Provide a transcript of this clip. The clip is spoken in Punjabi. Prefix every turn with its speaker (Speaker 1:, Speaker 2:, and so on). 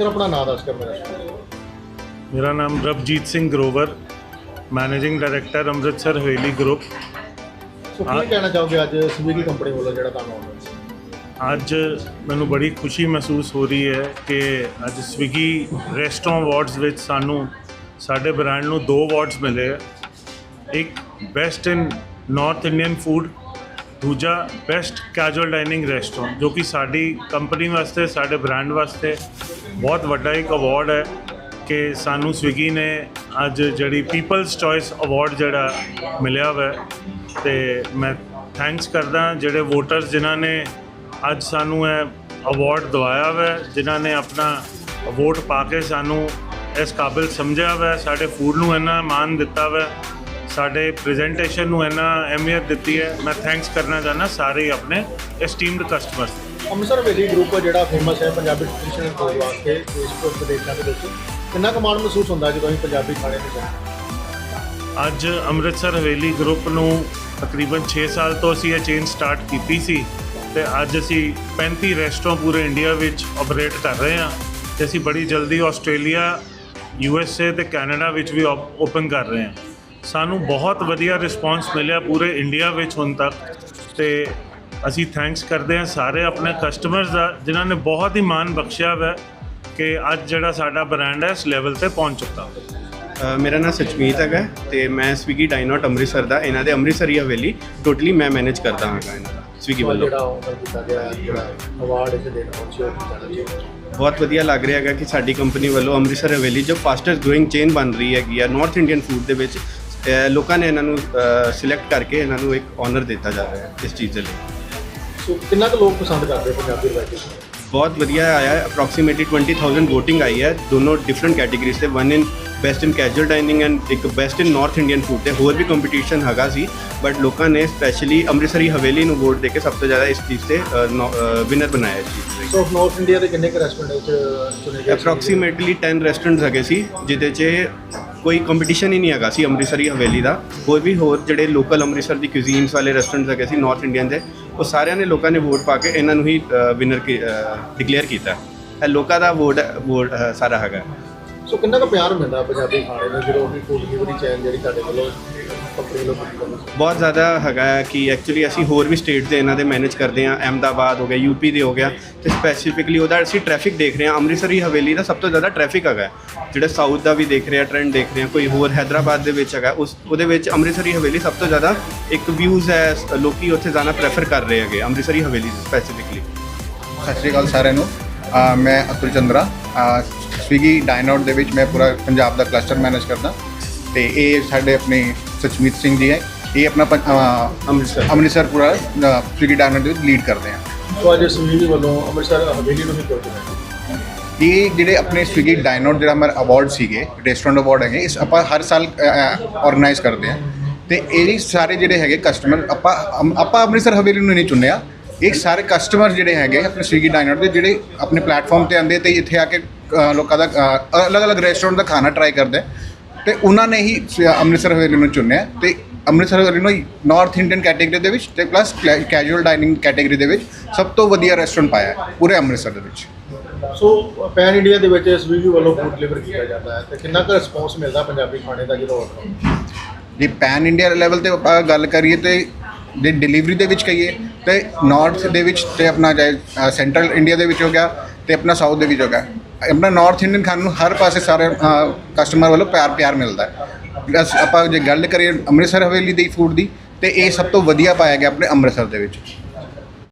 Speaker 1: ਸਰ ਆਪਣਾ ਨਾਮ ਦੱਸ ਕੇ ਮੇਰਾ।
Speaker 2: ਮੇਰਾ ਨਾਮ Ravjeet Singh Grover managing director Amritsar Haveli group
Speaker 1: so. ਕੀ ਕਹਿਣਾ ਚਾਹੋਗੇ ਅੱਜ ਸਵੀਗੀ ਕੰਪਨੀ ਵੱਲੋਂ ਜਿਹੜਾ ਤੁਹਾਨੂੰ ਆਰਡਰ
Speaker 2: ਅੱਜ ਮੈਨੂੰ ਬੜੀ ਖੁਸ਼ੀ ਮਹਿਸੂਸ ਹੋ ਰਹੀ ਹੈ ਕਿ ਅੱਜ ਸਵਿਗੀ ਰੈਸਟੋਰੈਂਟ ਅਵਾਰਡਸ ਵਿੱਚ ਸਾਨੂੰ ਸਾਡੇ ਬ੍ਰਾਂਡ ਨੂੰ ਦੋ ਅਵਾਰਡਸ ਮਿਲੇ ਹੈ ਇੱਕ best in north Indian food ਦੂਜਾ ਬੈਸਟ ਕੈਜੂਅਲ ਡਾਈਨਿੰਗ ਰੈਸਟੋਰੈਂਟ ਜੋ ਕਿ ਸਾਡੀ ਕੰਪਨੀ ਵਾਸਤੇ, ਸਾਡੇ ਬ੍ਰਾਂਡ ਵਾਸਤੇ ਬਹੁਤ ਵੱਡਾ ਇੱਕ ਅਵਾਰਡ ਹੈ ਕਿ ਸਾਨੂੰ ਸਵਿਗੀ ਨੇ ਅੱਜ ਜਿਹੜੀ ਪੀਪਲਸ ਚੋਇਸ ਅਵਾਰਡ ਜਿਹੜਾ ਮਿਲਿਆ ਹੋਇਆ ਹੈ। ਤੇ ਮੈਂ ਥੈਂਕਸ ਕਰਦਾ ਜਿਹੜੇ ਵੋਟਰਸ ਜਿਨ੍ਹਾਂ ਨੇ ਅੱਜ ਸਾਨੂੰ ਇਹ ਅਵਾਰਡ ਦਵਾਇਆ ਹੋਇਆ ਜਿਨ੍ਹਾਂ ਨੇ ਆਪਣਾ ਵੋਟ ਪਾ ਕੇ ਸਾਨੂੰ ਇਸ ਕਾਬਿਲ ਸਮਝਿਆ ਹੋਇਆ ਸਾਡੇ ਫੂਡ ਨੂੰ ਇੰਨਾ ਮਾਣ ਦਿੱਤਾ ਹੋਇਆ ਸਾਡੇ ਪ੍ਰੈਜੈਂਟੇਸ਼ਨ ਨੂੰ ਇੰਨਾ ਅਹਿਮੀਅਤ ਦਿੱਤੀ ਹੈ ਮੈਂ ਥੈਂਕਸ ਕਰਨਾ ਚਾਹੁੰਦਾ ਸਾਰੇ ਆਪਣੇ ਐਸਟੀਮਡ ਕਸਟਮਰਸ
Speaker 1: ਅੰਮ੍ਰਿਤਸਰ ਹਵੇਲੀ ਗਰੁੱਪ ਜਿਹੜਾ ਫੇਮਸ ਹੈ ਪੰਜਾਬੀ ਟ੍ਰੈਡੀਸ਼ਨਲ ਫੂਡ ਵਾਸਤੇ ਦੇਸ਼ ਤੋਂ ਵਿਦੇਸ਼ਾਂ ਦੇ ਵਿੱਚ ਕਿੰਨਾ ਕੁ ਮਾਣ ਮਹਿਸੂਸ ਹੁੰਦਾ ਜਦੋਂ ਅਸੀਂ ਪੰਜਾਬੀ ਖਾਣੇ ਤੇ ਜਾਂਦੇ?
Speaker 2: ਅੱਜ ਅੰਮ੍ਰਿਤਸਰ ਹਵੇਲੀ ਗਰੁੱਪ ਨੂੰ ਤਕਰੀਬਨ 6 ਸਾਲ ਤੋਂ ਅਸੀਂ ਇਹ ਚੇਨ ਸਟਾਰਟ ਕੀਤੀ ਸੀ ਤੇ ਅੱਜ ਅਸੀਂ 35 ਰੈਸਟੋਰੈਂਟ ਪੂਰੇ ਇੰਡੀਆ ਵਿੱਚ ਆਪਰੇਟ ਕਰ ਰਹੇ ਹਾਂ ਤੇ ਅਸੀਂ ਬੜੀ ਜਲਦੀ ਆਸਟ੍ਰੇਲੀਆ ਯੂ ਐਸ ਏ ਤੇ ਕੈਨੇਡਾ ਵਿੱਚ ਵੀ ਓਪਨ ਕਰ ਰਹੇ ਹਾਂ ਸਾਨੂੰ ਬਹੁਤ ਵਧੀਆ ਰਿਸਪਾਂਸ ਮਿਲਿਆ ਪੂਰੇ ਇੰਡੀਆ ਵਿੱਚ ਹੁਣ ਤੱਕ। ਤੇ ਅਸੀਂ ਥੈਂਕਸ ਕਰਦੇ ਹਾਂ ਸਾਰੇ ਆਪਣੇ ਕਸਟਮਰਸ ਦਾ ਜਿਨ੍ਹਾਂ ਨੇ ਬਹੁਤ ਹੀ ਮਾਣ ਬਖਸ਼ਿਆ ਹੈ ਕਿ ਅੱਜ ਜਿਹੜਾ ਸਾਡਾ ਬ੍ਰਾਂਡ ਹੈ ਇਸ ਲੈਵਲ ਤੇ ਪਹੁੰਚ ਚੁੱਕਾ। ਹੈ
Speaker 3: ਮੇਰਾ ਨਾਮ ਸਚਮੀਤ ਹੈਗਾ ਤੇ ਮੈਂ ਸਵੀਗੀ ਡਾਈਨੋਟ ਅੰਮ੍ਰਿਤਸਰ ਦਾ ਇਹਨਾਂ ਦੇ ਅੰਮ੍ਰਿਤਸਰੀ ਹਵੇਲੀ ਟੋਟਲੀ ਮੈਂ ਮੈਨੇਜ ਕਰਦਾ ਹਾਂਗਾ ਇਹਨਾਂ ਦਾ ਸਵੀਗੀ ਵੱਲੋਂ।
Speaker 1: ਜਿਹੜਾ ਆਨਰ ਕੀਤਾ ਗਿਆ ਜਿਹੜਾ ਅਵਾਰਡ ਇੱਥੇ ਦੇਣ ਪਹੁੰਚੇ ਹੋ ਕੀ ਕਹਿਣਾ ਚਾਹੋਗੇ
Speaker 3: ਬਹੁਤ ਵਧੀਆ ਲੱਗ ਰਿਹਾ ਹੈਗਾ ਕਿ ਸਾਡੀ ਕੰਪਨੀ ਵੱਲੋਂ ਅੰਮ੍ਰਿਤਸਰ ਹਵੇਲੀ ਜੋ ਫਾਸਟੈਸਟ ਗਰੋਇੰਗ ਚੇਨ ਬਣ ਰਹੀ ਹੈਗੀ ਆ ਨਾਰਥ ਇੰਡੀਅਨ ਫੂਡ ਦੇ ਵਿੱਚ ਲੋਕਾਂ ਨੇ ਇਹਨਾਂ ਨੂੰ ਸਿਲੈਕਟ ਕਰਕੇ ਇਹਨਾਂ ਨੂੰ ਇੱਕ ਆਨਰ ਦਿੱਤਾ ਜਾ ਰਿਹਾ ਹੈ ਇਸ ਚੀਜ਼ ਦੇ ਲਈ।
Speaker 1: ਸੋ ਕਿੰਨਾ ਕੁ ਲੋਕ ਪਸੰਦ ਕਰਦੇ ਪੰਜਾਬੀ ਰਵਾਇਤੀ
Speaker 3: ਬਹੁਤ ਵਧੀਆ ਆਇਆ ਹੈ। ਅਪਰੋਕਸੀਮੇਟਲੀ 20000 VOTING ਆਈ ਹੈ। ਦੋਨੋਂ ਡਿਫਰੈਂਟ ਕੈਟਾਗਰੀਜ਼ ਤੇ one in best in casual dining and ਇੱਕ best in north Indian food ਤੇ। ਹੋਰ ਵੀ ਕੰਪੀਟੀਸ਼ਨ ਹੈਗਾ ਸੀ ਬਟ ਲੋਕਾਂ ਨੇ ਸਪੈਸ਼ਲੀ ਅੰਮ੍ਰਿਤਸਰੀ ਹਵੇਲੀ ਨੂੰ ਵੋਟ ਦੇ ਕੇ ਸਭ ਤੋਂ ਜ਼ਿਆਦਾ ਇਸ ਚੀਜ਼ ਤੇ ਵਿਨਰ ਬਣਾਇਆ ਲਈ
Speaker 1: ਸੋ ਨਾਰਥ ਇੰਡੀਆ ਦੇ ਕਿੰਨੇ ਕੁ ਰੈਸਟੋਰੈਂਟ ਵਿੱਚ ਚੁਣੇ ਗਏ
Speaker 3: ਅਪਰੋਕਸੀਮੇਟਲੀ 10 ਰੈਸਟੋਰੈਂਟਸ ਹੈਗੇ ਸੀ ਜਿਹਦੇ 'ਚ ਕੋਈ ਕੰਪੀਟੀਸ਼ਨ ਹੀ ਨਹੀਂ ਹੈਗਾ ਸੀ ਅੰਮ੍ਰਿਤਸਰੀ ਹਵੇਲੀ ਦਾ। ਹੋਰ ਵੀ ਹੋਰ ਜਿਹੜੇ ਲੋਕਲ ਅੰਮ੍ਰਿਤਸਰ ਦੀ ਕੁਜ਼ੀਨਸ ਵਾਲੇ ਰੈਸਟੋਰੈਂਟਸ ਹੈਗੇ ਸੀ ਨਾਰਥ ਇੰਡੀਅਨ ਦੇ ਉਹ ਸਾਰਿਆਂ ਨੇ ਲੋਕਾਂ ਨੇ ਵੋਟ ਪਾ ਕੇ ਇਹਨਾਂ ਨੂੰ ਹੀ ਵਿਨਰ ਡਿਕਲੇਅਰ ਕੀਤਾ। ਇਹ ਲੋਕਾਂ ਦਾ ਵੋਟ ਵੋਟ ਸਾਰਾ ਹੈਗਾ।
Speaker 1: ਸੋ ਕਿੰਨਾ ਕੁ ਪਿਆਰ ਮਿਲਦਾ ਪੰਜਾਬੀ ਖਾਣੇ ਨੂੰ ਜਦੋਂ ਵੀ ਫੂਡ ਡਿਲੀਵਰੀ ਚੈਨ ਜਿਹੜੀ ਤੁਹਾਡੇ ਵੱਲੋਂ ਕੰਪਨੀ
Speaker 3: ਬਹੁਤ ਜ਼ਿਆਦਾ ਹੈਗਾ ਹੈ ਕਿ ਐਕਚੁਅਲੀ ਅਸੀਂ ਹੋਰ ਵੀ ਸਟੇਟ ਦੇ ਇਹਨਾਂ ਦੇ ਮੈਨੇਜ ਕਰਦੇ ਹਾਂ, ਅਹਿਮਦਾਬਾਦ ਹੋ ਗਿਆ ਯੂਪੀ ਦੇ ਹੋ ਗਿਆ ਤੇ ਸਪੈਸੀਫਿਕਲੀ ਉਹਦਾ ਅਸੀਂ ਟ੍ਰੈਫਿਕ ਦੇਖ ਰਹੇ ਹਾਂ, ਅੰਮ੍ਰਿਤਸਰੀ ਹਵੇਲੀ ਦਾ ਸਭ ਤੋਂ ਜ਼ਿਆਦਾ ਟ੍ਰੈਫਿਕ ਹੈਗਾ ਜਿਹੜਾ ਸਾਊਥ ਦਾ ਵੀ ਦੇਖ ਰਹੇ ਆ ਟ੍ਰੈਂਡ ਦੇਖ ਰਹੇ ਆ ਕੋਈ ਹੋਰ ਹੈਦਰਾਬਾਦ ਦੇ ਵਿੱਚ ਹੈਗਾ, ਉਸ, ਉਹਦੇ ਵਿੱਚ ਅੰਮ੍ਰਿਤਸਰੀ ਹਵੇਲੀ ਸਭ ਤੋਂ ਜ਼ਿਆਦਾ ਇੱਕ ਵਿਊਜ਼ ਹੈ, ਲੋਕੀ ਉੱਥੇ ਜਾਣਾ ਪ੍ਰੈਫਰ ਕਰ ਰਹੇ ਹੈਗੇ, ਅੰਮ੍ਰਿਤਸਰੀ ਹਵੇਲੀ ਸਪੈਸੀਫਿਕਲੀ
Speaker 4: ਸਤਿ ਸ਼੍ਰੀ ਅਕਾਲ ਸਾਰਿਆਂ ਨੂੰ। ਮੈਂ ਅਤੁਲ ਚੰਦਰਾ ਸਵੀਗੀ ਡਾਈਨਆਊਟ ਦੇ ਵਿੱਚ ਮੈਂ ਪੂਰਾ ਪੰਜਾਬ ਦਾ ਕਲਸਟਰ ਮੈਨੇਜ ਕਰਦਾ। ਤੇ ਇਹ ਸਾਡੇ ਆਪਣੇ ਸਚਮੀਤ ਸਿੰਘ ਜੀ ਹੈ। ਇਹ ਆਪਣਾ ਪੰ- ਅਹ
Speaker 3: ਅੰਮ੍ਰਿਤਸਰ।
Speaker 4: ਅੰਮ੍ਰਿਤਸਰ ਪੂਰਾ ਸਵੀਗੀ ਦੇ ਵਿੱਚ ਲੀਡ ਕਰਦੇ ਆ।
Speaker 1: ਅੱਜ ਵੱਲੋਂ ਅੰਮ੍ਰਿਤਸਰ ਹਵੇਲੀ ਨੂੰ
Speaker 4: ਇਹ ਜਿਹੜੇ ਆਪਣੇ ਸਵੀਗੀ ਡਾਈਨਆਊਟ ਜਿਹੜਾ ਹਮਾਰਾ ਅਵਾਰਡ ਸੀਗੇ ਰੈਸਟੋਰੈਂਟ ਅਵਾਰਡ ਹੈਗੇ ਇਸ ਆਪਾਂ ਹਰ ਸਾਲ ਆਰਗੇਨਾਈਜ਼ ਕਰਦੇ ਆ। ਤੇ ਇਹ ਸਾਰੇ ਜਿਹੜੇ ਹੈਗੇ ਕਸਟਮਰ ਆਪਾਂ ਅਮ- ਆਪਾਂ ਅੰਮ੍ਰਿਤਸਰ ਹਵੇਲੀ ਨੂੰ ਨਹੀਂ ਚੁਣਿਆ। ਇਹ ਸਾਰੇ ਕਸਟਮਰ ਜਿਹੜੇ ਹੈਗੇ ਆਪਣੇ ਸਵੀਗੀ ਡਾਈਨਆਊਟ ਦੇ ਜਿਹੜੇ ਆਪਣੇ ਪਲੇਟਫਾਰਮ ਤੇ ਆਉਂਦੇ ਤੇ ਇੱਥੇ ਆ ਕੇ ਅ, ਲੋਕਾਂ ਦਾ ਅਲੱਗ-ਅਲੱਗ ਰੈਸਟੋਰੈਂਟ ਦਾ ਖਾਣਾ ਟਰਾਈ ਕਰਦੇ ਆ। ਤੇ ਉਹਨਾਂ ਨੇ ਹੀ ਸ- ਅੰਮ੍ਰਿਤਸਰ ਹਵੇਲੀ ਨੂੰ ਚੁਣਿਆ ਤੇ ਅੰਮ੍ਰਿਤਸਰ ਹਵੇਲੀ ਨੂੰ ਨਾਰਥ ਇੰਡੀਅਨ ਕੈਟਾਗਰੀ ਦੇ ਵਿੱਚ ਤੇ ਪਲੱਸ ਕੈਜੂਅਲ ਡਾਈਨਿੰਗ ਕੈਟਾਗਰੀ ਦੇ ਵਿੱਚ ਸਭ ਤੋਂ ਵਧੀਆ ਰੈਸਟੋਰੈਂਟ ਪਾਇਆ ਹੈ ਪੂਰੇ ਅੰਮ੍ਰਿਤਸਰ ਦੇ ਵਿੱਚ।
Speaker 1: ਸੋ ਪੈਨ ਇੰਡੀਆ ਦੇ ਵਿੱਚ ਸਵੀਗੀ ਵੱਲੋਂ ਫੂਡ ਡਿਲੀਵਰ ਕੀਤਾ ਜਾਂਦਾ ਹੈ ਤੇ ਕਿੰਨਾ ਕੁ ਰਿਸਪੌਂਸ ਮਿਲਦਾ ਪੰਜਾਬੀ ਖਾਣੇ ਦਾ ਜਦੋਂ ਆਰਡਰ
Speaker 4: ਜੇ ਪੈਨ ਇੰਡੀਆ ਲੈਵਲ ਤੇ ਆਪਾਂ ਗੱਲ ਕਰੀਏ ਤੇ ਜੇ ਡਿਲੀਵਰੀ ਦੇ ਵਿੱਚ ਕਹੀਏ ਤੇ ਨਾਰਥ ਦੇ ਵਿੱਚ ਤੇ ਆਪਣਾ ਜਾਏ ਸੈਂਟਰਲ ਇੰਡੀਆ ਦੇ ਵਿੱਚ ਹੋ ਗਿਆ ਤੇ ਆਪਣਾ ਸਾਊਥ ਦੇ ਵਿੱਚ ਹੋ ਗਿਆ। ਆਪਣਾ ਨਾਰਥ ਇੰਡੀਅਨ ਖਾਣ ਨੂੰ ਹਰ ਪਾਸੇ ਸਾਰੇ ਕਸਟਮਰ ਵੱਲੋਂ ਪਿਆਰ ਪਿਆਰ ਮਿਲਦਾ ਹੈ। ਪਲੱਸ ਆਪਾਂ ਜੇ ਗੱਲ ਕਰੀਏ ਅੰਮ੍ਰਿਤਸਰ ਹਵੇਲੀ ਦੀ ਫੂਡ ਦੀ, ਤੇ ਇਹ ਸਭ ਤੋਂ ਵਧੀਆ ਪਾਇਆ ਗਿਆ ਆਪਣੇ ਅੰਮ੍ਰਿਤਸਰ ਦੇ ਵਿੱਚ।